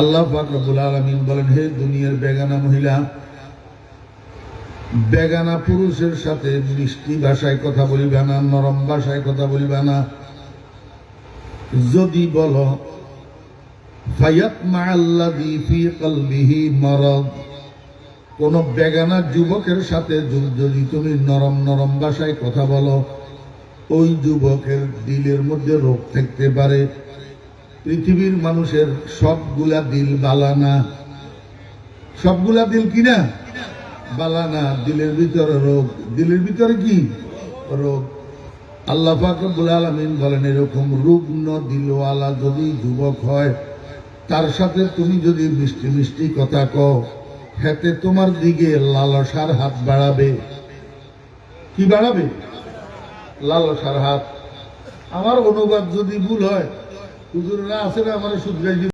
আল্লাহ ফাকরুল আলমিন বলেন, হে দুনিয়ার বেগানা মহিলা, বেগানা পুরুষের সাথে মিষ্টি ভাষায় কথা বলিবে না, নরম ভাষায় কথা বলিবে না। যদি বলো কোন বেগানা যুবকের সাথে যদি তুমি নরম নরম ভাষায় কথা বলো, ওই যুবকের দিলের মধ্যে রোগ থাকতে পারে। পৃথিবীর মানুষের সবগুলা দিল বালানা। সবগুলা দিল কি না বালানা, দিলের ভিতরে রোগ। দিলের ভিতরে কি? রোগ। আল্লাহ ফাকরুল আলমিন বলেন, এরকম রুগ্ন দিলওয়ালা যদি যুবক হয়, তার সাথে তুমি যদি মিষ্টি মিষ্টি কথা কও, হেতে তোমার দিকে লালসার হাত বাড়াবে। কি বাড়াবে? লালসার হাত। আমার অনুবাদ যদি ভুল হয় হুজুররা আছে না আমার শুধরাই